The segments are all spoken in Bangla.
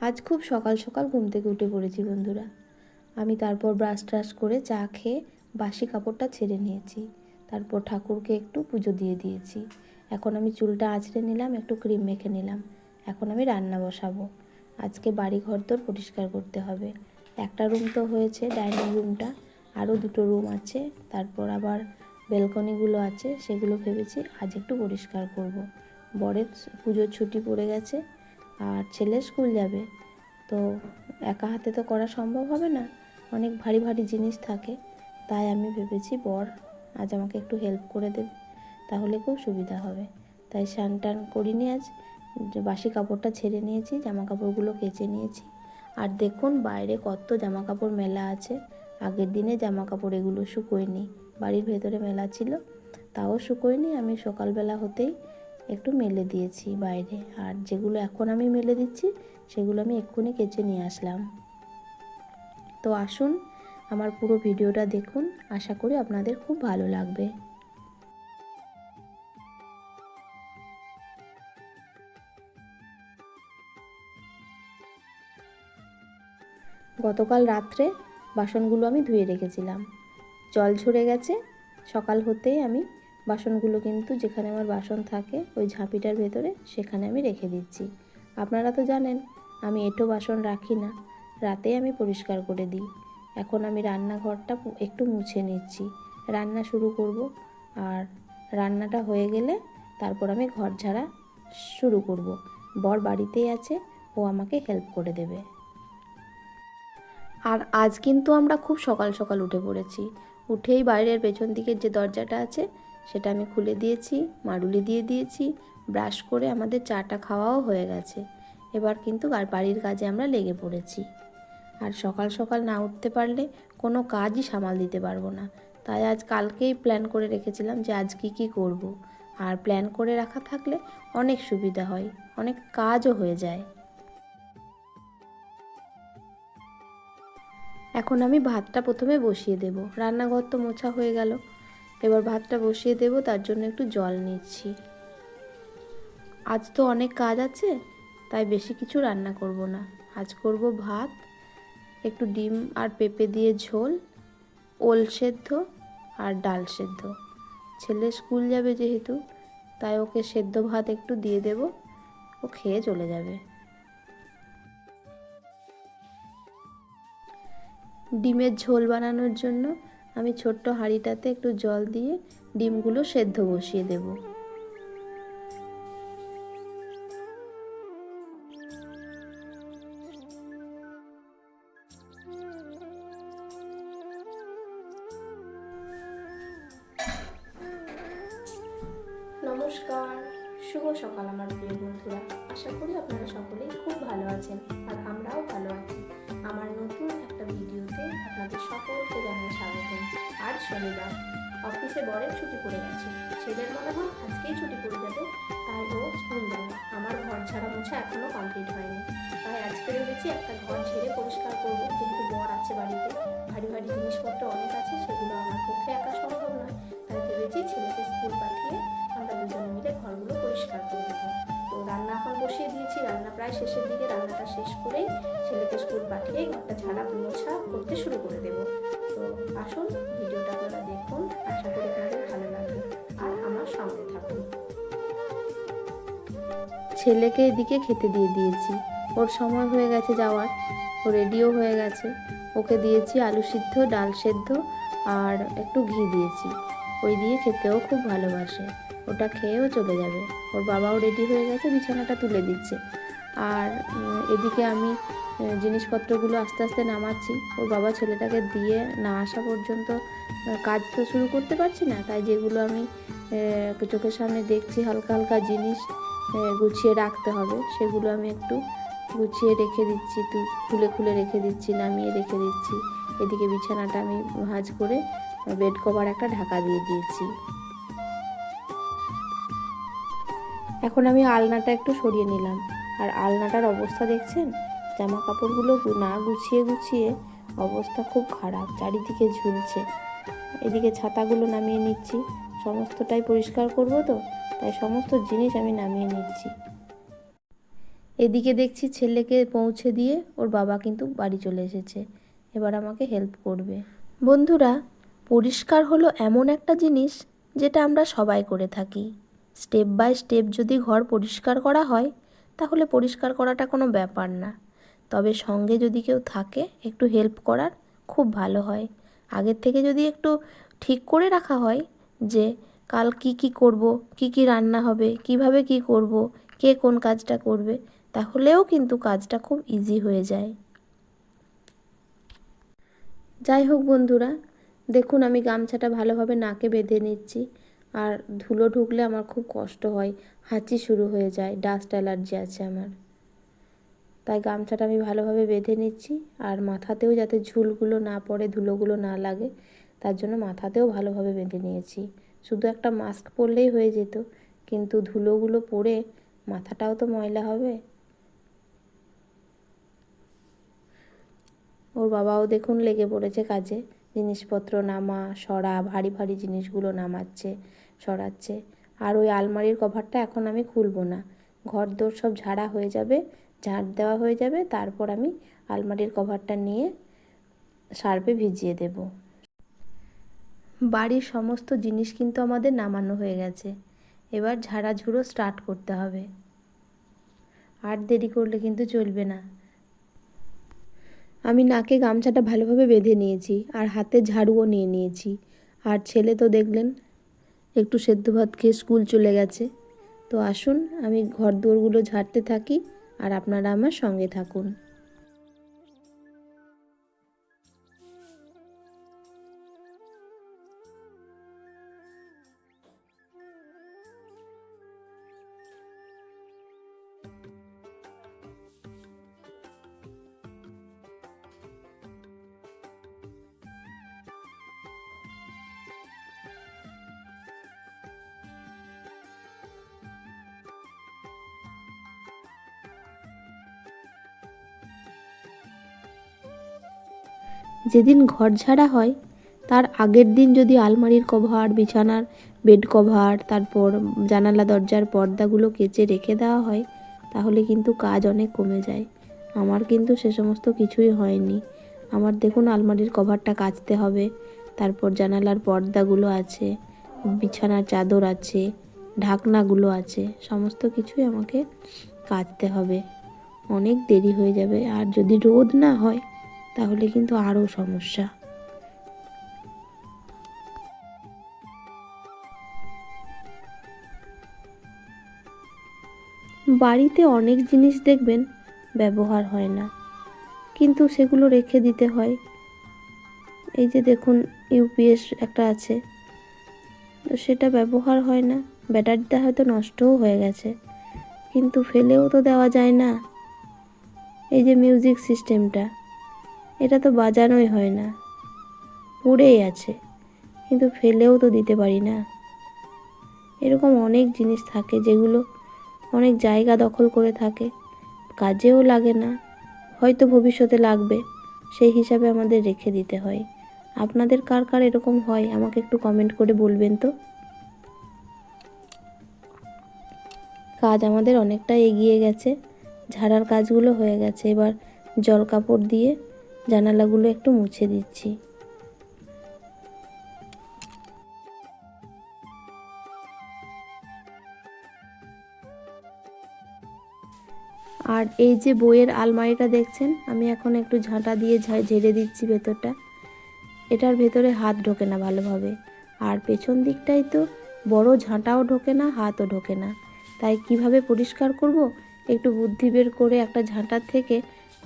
আজ খুব সকাল সকাল ঘুম থেকে উঠে পড়েছি বন্ধুরা। আমি তারপর ব্রাশ ট্রাশ করে চা খেয়ে বাসি কাপড়টা ছেড়ে নিয়েছি। তারপর ঠাকুরকে একটু পুজো দিয়ে দিয়েছি। এখন আমি চুলটা আঁচড়ে নিলাম, একটু ক্রিম মেখে নিলাম। এখন আমি রান্না বসাবো। আজকে বাড়ি ঘর তোর পরিষ্কার করতে হবে। একটা রুম তো হয়েছে ডাইনিং রুমটা আরও দুটো রুম আছে। তারপর আবার বেলকনিগুলো আছে, সেগুলো ভেবেছি আজ একটু পরিষ্কার করব। বরের পুজোর ছুটি পড়ে গেছে আর ছেলে স্কুল যাবে। তো একা হাতে তো করা সম্ভব হবে না। অনেক ভারী ভারী জিনিস থাকে। তাই আমি ভেবেছি, বর, আজ আমাকে একটু হেল্প করে দেবে। তাহলে খুব সুবিধা হবে। তাই স্নান টান করিনি আজ। বাসি কাপড়টা ছেড়ে নিয়েছি জামা কাপড়গুলো কেচে নিয়েছি। আর দেখুন, বাইরে কত জামা কাপড় মেলা আছে। আগের দিনে জামা কাপড় এগুলো শুকোয়নি। বাড়ির ভেতরে মেলা ছিল, তাও শুকোয়নি। আমি সকালবেলা হতেই একটু মেলে দিয়েছি বাইরে। আর যেগুলো এখন আমি মেলে দিচ্ছি, সেগুলো আমি এক্ষুনি কেচে নিয়ে আসলাম। তো আসুন, আমার পুরো ভিডিওটা দেখুন। আশা করি আপনাদের খুব ভালো লাগবে। গতকাল রাত্রে বাসনগুলো আমি ধুয়ে রেখেছিলাম। জল ঝরে গেছে। সকাল হতেই আমি বাসনগুলো কিন্তু যেখানে আমার বাসন থাকে, ওই ঝাঁপিটার ভেতরে সেখানে আমি রেখে দিচ্ছি। আপনারা তো জানেন, আমি এঁটো বাসন রাখি না, রাতেই আমি পরিষ্কার করে দিই। এখন আমি রান্নাঘরটা একটু মুছে নিচ্ছি। রান্না শুরু করব, আর রান্নাটা হয়ে গেলে তারপর আমি ঘর ঝাড়া শুরু করব। বর বাড়িতেই আছে, ও আমাকে হেল্প করে দেবে। আর আজ কিন্তু আমরা খুব সকাল সকাল উঠে পড়েছি। উঠেই বাইরের পেছন দিকের যে দরজাটা আছে সেটা আমি খুলে দিয়েছি মাড়ুলি দিয়ে দিয়েছি, ব্রাশ করে আমাদের চাটা খাওয়াও হয়ে গেছে। এবার কিন্তু আর বাড়ির কাজে আমরা লেগে পড়েছি। আর সকাল সকাল না উঠতে পারলে কোনো কাজই সামাল দিতে পারব না। তাই আজ কালকেই প্ল্যান করে রেখেছিলাম যে আজ কী কী করব। আর প্ল্যান করে রাখা থাকলে অনেক সুবিধা হয়, অনেক কাজও হয়ে যায়। এখন আমি ভাতটা প্রথমে বসিয়ে দেব। রান্নাঘর তো মোছা হয়ে গেল। এবার ভাতটা বসিয়ে দেব, তার জন্য একটু জল নিচ্ছি। আজ তো অনেক কাজ আছে, তাই বেশি কিছু রান্না করব না। আজ করব ভাত, একটু ডিম আর পেঁপে দিয়ে ঝোল, ওল সেদ্ধ আর ডাল সেদ্ধ। ছেলে স্কুল যাবে যেহেতু, তাই ওকে সেদ্ধ ভাত একটু দিয়ে দেব, ও খেয়ে চলে যাবে। ডিমের ঝোল বানানোর জন্য আমি ছোট্ট হাঁড়িটাতে একটু জল দিয়ে ডিমগুলো সেদ্ধ বসিয়ে দেব। নমস্কার, শুভ সকাল আমার প্রিয় বন্ধুরা। আশা করি আপনারা সকলেই খুব ভালো আছেন আর আমরাও ভালো আছি। আমার নতুন আপনাদের সকলকে জানাই স্বাগতম। আজ শনিবার। অফিসে বরের ছুটি পড়ে গেছে। ছেলের মনে হয় আজকেই ছুটি পড়ে যাবে। তাই ও স্কুল যাবে। আমার ঘর ঝাড়া মোছা এখনও কমপ্লিট হয়নি। তাই আজকে ভেবেছি একটা ঘর ঝেড়ে পরিষ্কার করব। যেহেতু বর আছে বাড়িতে, ভারী ভারী জিনিসপত্র অনেক আছে, সেগুলো আমার পক্ষে একা সম্ভব নয়। তাই ভেবেছি ছেলেকে স্কুল পাঠিয়ে আমরা দুজনে মিলে ঘরগুলো পরিষ্কার করে দেবো। রান্না এখন বসিয়ে দিয়েছি। রান্না প্রায় শেষের দিকে, রান্নাটা শেষ করেই ছেলেকে স্কুল পাঠিয়ে ঘরটা ঝাড়া মোছা করতে শুরু করে দেবো। তো আসুন, ভিডিওটা আপনারা দেখুন, আশা করি আপনাদের ভালো লাগবে। আর আমার সঙ্গে থাকুন। ছেলেকে এদিকে খেতে দিয়ে দিয়েছি। ওর সময় হয়ে গেছে যাওয়ার। ও রেডিও হয়ে গেছে। ওকে দিয়েছি আলু সিদ্ধ, ডাল সেদ্ধ আর একটু ঘি দিয়েছি। ওই দিয়ে খেতেও খুব ভালোবাসে। ওটা খেয়েও চলে যাবে। ওর বাবাও রেডি হয়ে গেছে, বিছানাটা তুলে দিচ্ছে। আর এদিকে আমি জিনিসপত্রগুলো আস্তে আস্তে নামাচ্ছি। ওর বাবা ছেলেটাকে দিয়ে না আসা পর্যন্ত কাজ তো শুরু করতে পারছি না। তাই যেগুলো আমি চোখের সামনে দেখছি, হালকা হালকা জিনিস গুছিয়ে রাখতে হবে। সেগুলো আমি একটু গুছিয়ে রেখে দিচ্ছি, তু, খুলে খুলে রেখে দিচ্ছি, নামিয়ে রেখে দিচ্ছি। এদিকে বিছানাটা আমি ভাঁজ করে, বেড কভার একটা ঢাকা দিয়ে দিয়েছি। এখন আমি আলনাটা একটু সরিয়ে নিলাম। আর আলনাটার অবস্থা দেখছেন? জামা কাপড়গুলো না গুছিয়ে গুছিয়ে অবস্থা খুব খারাপ, চারিদিকে ঝুলছে। এদিকে ছাতাগুলো নামিয়ে নিচ্ছি। সমস্তটাই পরিষ্কার করব তো, তাই সমস্ত জিনিস আমি নামিয়ে নিচ্ছি। এদিকে দেখছি ছেলেকে পৌঁছে দিয়ে ওর বাবা কিন্তু বাড়ি চলে এসেছে। এবার আমাকে হেল্প করবে। বন্ধুরা, পরিষ্কার হলো এমন একটা জিনিস যেটা আমরা সবাই করে থাকি। স্টেপ বাই স্টেপ যদি ঘর পরিষ্কার করা হয়, তাহলে পরিষ্কার করাটা কোনো ব্যাপার না। তবে সঙ্গে যদি কেউ থাকে, একটু হেল্প করার খুব ভালো হয়। আগের থেকে যদি একটু ঠিক করে রাখা হয় যে, কাল কি কি করব, কি কি রান্না হবে, কীভাবে কি করব, কে কোন কাজটা করবে, তাহলেও কিন্তু কাজটা খুব ইজি হয়ে যায়। যাই হোক বন্ধুরা, দেখুন আমি গামছাটা ভালোভাবে নাকে বেঁধে নিচ্ছি। আর ধুলো ঢুকলে আমার খুব কষ্ট হয়, হাঁচি শুরু হয়ে যায় ডাস্ট অ্যালার্জি আছে আমার। তাই গামছাটা আমি ভালোভাবে বেঁধে নিচ্ছি আর মাথাতেও যাতে ঝুলগুলো না পড়ে, ধুলোগুলো না লাগে, তার জন্য মাথাতেও ভালোভাবে বেঁধে নিয়েছি। শুধু একটা মাস্ক পরলেই হয়ে যেত, কিন্তু ধুলোগুলো পরে মাথাটাও তো ময়লা হবে। ওর বাবাও দেখুন লেগে পড়েছে কাজে। জিনিসপত্র নামা, সরা, ভারী ভারী জিনিসগুলো নামাচ্ছে, সরাচ্ছে। আর ওই আলমারির কভারটা এখন আমি খুলবো না। ঘর দোর সব ঝাড়া হয়ে যাবে ঝাড় দেওয়া হয়ে যাবে, তারপর আমি আলমারির কভারটা নিয়ে সার্পে ভিজিয়ে দেব। বাড়ির সমস্ত জিনিস কিন্তু আমাদের নামানো হয়ে গেছে। এবার ঝাড়াঝুড়ো স্টার্ট করতে হবে। আর দেরি করলে কিন্তু চলবে না। আমি নাকে গামছাটা ভালোভাবে বেঁধে নিয়েছি আর হাতে ঝাড়ুও নিয়ে নিয়েছি। আর ছেলে তো দেখলেন, একটু সেদ্ধ ভাত খেয়ে স্কুল চলে গেছে। তো আসুন, আমি ঘর দুয়ারগুলো ঝাড়তে থাকি আর আপনারা আমার সঙ্গে থাকুন। যেদিন ঘর ঝাড়া হয়, তার আগের দিন যদি আলমারির কভার, বিছানার বেড কভার, তারপর জানালা, দরজার পর্দাগুলো কেচে রেখে দেওয়া হয়, তাহলে কিন্তু কাজ অনেক কমে যায়। আমার কিন্তু সে সমস্ত কিছুই হয়নি। আমার দেখুন আলমারির কভারটা কাচতে হবে, তারপর জানালার পর্দাগুলো আছে, বিছানার চাদর আছে, ঢাকনাগুলো আছে, সমস্ত কিছুই আমাকে কাচতে হবে। অনেক দেরি হয়ে যাবে, আর যদি রোদ না হয় তাহলে কিন্তু আরও সমস্যা। বাড়িতে অনেক জিনিস দেখবেন, ব্যবহার হয় না। কিন্তু সেগুলো রেখে দিতে হয়। এই যে দেখুন, ইউপিএস একটা আছে। তো সেটা ব্যবহার হয় না। ব্যাটারিটা হয়তো নষ্টও হয়ে গেছে। কিন্তু ফেলেও তো দেওয়া যায় না। এই যে মিউজিক সিস্টেমটা। এটা তো বাজানোই হয় না। পড়েই আছে, কিন্তু ফেলেও তো দিতে পারি না। এরকম অনেক জিনিস থাকে যেগুলো অনেক জায়গা দখল করে থাকে, কাজেও লাগে না। হয়তো ভবিষ্যতে লাগবে, সেই হিসাবে আমাদের রেখে দিতে হয়। আপনাদের কার কার এরকম হয়, আমাকে একটু কমেন্ট করে বলবেন তো? কাজ আমাদের অনেকটা এগিয়ে গেছে, ঝাড়ার কাজগুলো হয়ে গেছে। এবার জল কাপড় দিয়ে জানালাগুলো একটু মুছে দিচ্ছি। আর এই যে বইয়ের আলমারিটা দেখছেন, আমি এখন একটু ঝাঁটা দিয়ে ঝেড়ে দিচ্ছি ভেতরটা। এটার ভেতরে হাত ঢোকে না ভালোভাবে। আর পেছন দিকটাই তো বড় ঝাঁটাও ঢোকে না, হাতও ঢোকে না। তাই কীভাবে পরিষ্কার করব? একটু বুদ্ধি বের করে একটা ঝাঁটার থেকে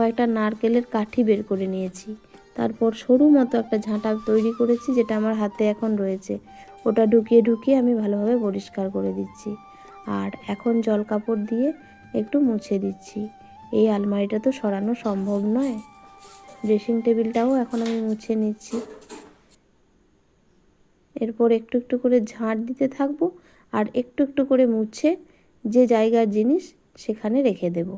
কয়েকটা নারকেলের কাঠি বের করে নিয়েছি। তারপর সরু মতো একটা ঝাঁটা তৈরি করেছি, যেটা আমার হাতে এখন রয়েছে। ওটা ঢুকিয়ে ঢুকিয়ে আমি ভালোভাবে পরিষ্কার করে দিচ্ছি। আর এখন জল কাপড় দিয়ে একটু মুছে দিচ্ছি। এই আলমারিটা তো সরানো সম্ভব নয়। ড্রেসিং টেবিলটাও এখন আমি মুছে নিচ্ছি। এরপর একটু একটু করে ঝাঁট দিতে থাকব আর একটু একটু করে মুছে যে জায়গার জিনিস সেখানে রেখে দেব।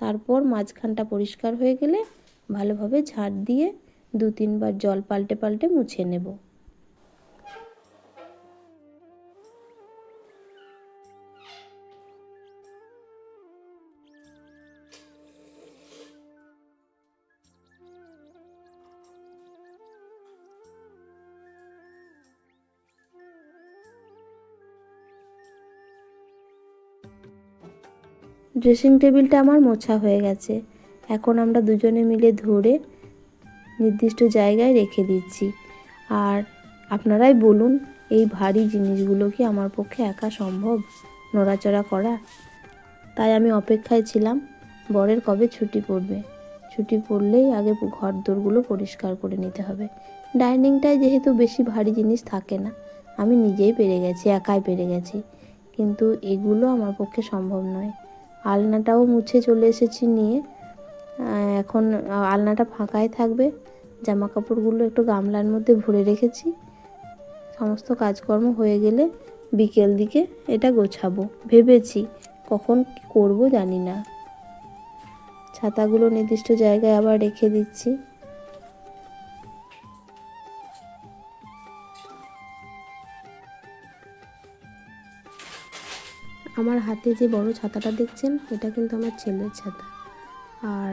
তারপর মাঝখানটা পরিষ্কার হয়ে গেলে ভালোভাবে ঝাড় দিয়ে দু তিনবার জল পাল্টে পাল্টে মুছে নেব। ড্রেসিং টেবিলটা আমার মোছা হয়ে গেছে। এখন আমরা দুজনে মিলে ধরে নির্দিষ্ট জায়গায় রেখে দিচ্ছি। আর আপনারাই বলুন, এই ভারী জিনিসগুলো কি আমার পক্ষে একা সম্ভব? নড়াচড়া করা? তাই আমি অপেক্ষায় ছিলাম, বরের কবে ছুটি পড়বে? ছুটি পড়লেই আগে ঘর দোরগুলো পরিষ্কার করে নিতে হবে। ডাইনিংটায় যেহেতু বেশি ভারী জিনিস থাকে না, আমি নিজেই পেরে গেছি, একাই পেরে গেছি। কিন্তু এগুলো আমার পক্ষে সম্ভব নয়। আলনাটাও মুছে চলে এসেছি নিয়ে। এখন আলনাটা ফাঁকাই থাকবে। জামা কাপড়গুলো একটু গামলার মধ্যে ভরে রেখেছি। সমস্ত কাজকর্ম হয়ে গেলে বিকেল দিকে এটা গোছাবো। ভেবেছি কখন করব জানি না। ছাতাগুলো নির্দিষ্ট জায়গায় আবার রেখে দিচ্ছি। আমার হাতে যে বড় ছাতাটা দেখছেন, এটা কিন্তু আমার ছেলের ছাতা। আর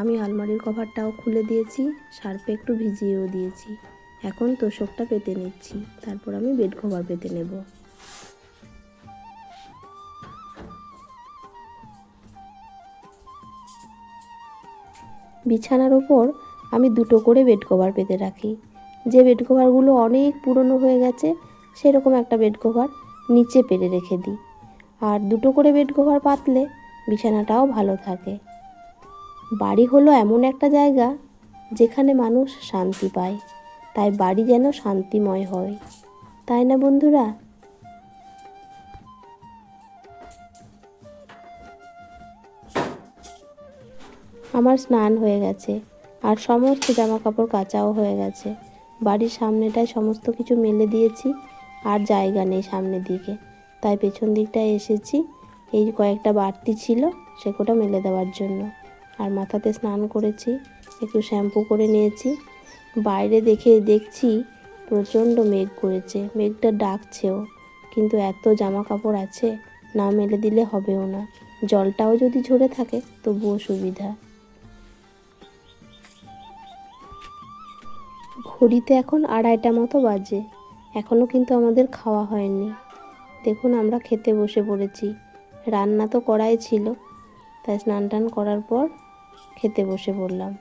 আমি আলমারির কভারটাও খুলে দিয়েছি, সার্ফে একটু ভিজিয়েও দিয়েছি। এখন তোষকটা পেতে নিচ্ছি, তারপর আমি বেড কভার পেতে নেব। বিছানার ওপর আমি দুটো করে বেড কভার পেতে রাখি। যে বেড কভারগুলো অনেক পুরনো হয়ে গেছে, সেরকম একটা বেড কভার নিচে পেরে রেখে দিই। আর দুটো করে বেড কভার পাতলে বিছানাটাও ভালো থাকে। বাড়ি হলো এমন একটা জায়গা যেখানে মানুষ শান্তি পায়, তাই বাড়ি যেন শান্তিময় হয়। তাই না বন্ধুরা? আমার স্নান হয়ে গেছে, আর সমস্ত জামা কাপড় কাচাও হয়ে গেছে। বাড়ির সামনেটায় সমস্ত কিছু মেলে দিয়েছি, আর জায়গা নেই সামনের দিকে। তাই পেছন দিকটায় এসেছি। এই কয়েকটা বাড়তি ছিল সেগুলো মেলে দেওয়ার জন্য। আর মাথাতে স্নান করেছি, একটু শ্যাম্পু করে নিয়েছি। বাইরে দেখে দেখছি প্রচণ্ড মেঘ করেছে, মেঘটা ডাকছেও। কিন্তু এত জামা কাপড় আছে, না মেলে দিলে হবেও না। জলটাও যদি ঝরে থাকে, তবুও সুবিধা। ঘড়িতে এখন আড়াইটা মতো বাজে। এখনও কিন্তু আমাদের খাওয়া হয়নি। দেখুন আমরা খেতে বসে পড়েছি। রান্না তো করাই ছিল। তাই স্নান টান করার পর খেতে বসে পড়লাম।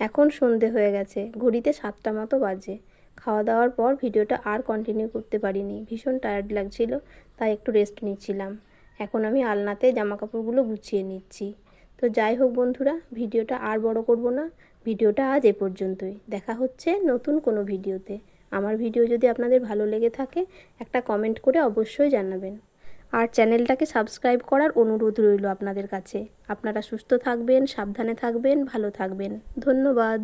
এখন সন্ধে হয়ে গেছে। ঘড়িতে সাতটা মতো বাজে। খাওয়া দাওয়ার পর ভিডিওটা আর কন্টিনিউ করতে পারিনি। ভীষণ টায়ার্ড লাগছিল, তাই একটু রেস্ট নিচ্ছিলাম। এখন আমি আলনাতে জামা কাপড়গুলো গুছিয়ে নিচ্ছি। তো যাই হোক বন্ধুরা, ভিডিওটা আর বড় করব না। ভিডিওটা আজ এ পর্যন্তই। দেখা হচ্ছে নতুন কোনো ভিডিওতে। আমার ভিডিও যদি আপনাদের ভালো লেগে থাকে, একটা কমেন্ট করে অবশ্যই জানাবেন। আর চ্যানেলটাকে সাবস্ক্রাইব করার অনুরোধ রইল আপনাদের কাছে। আপনারা সুস্থ থাকবেন, সাবধানে থাকবেন, ভালো থাকবেন। ধন্যবাদ।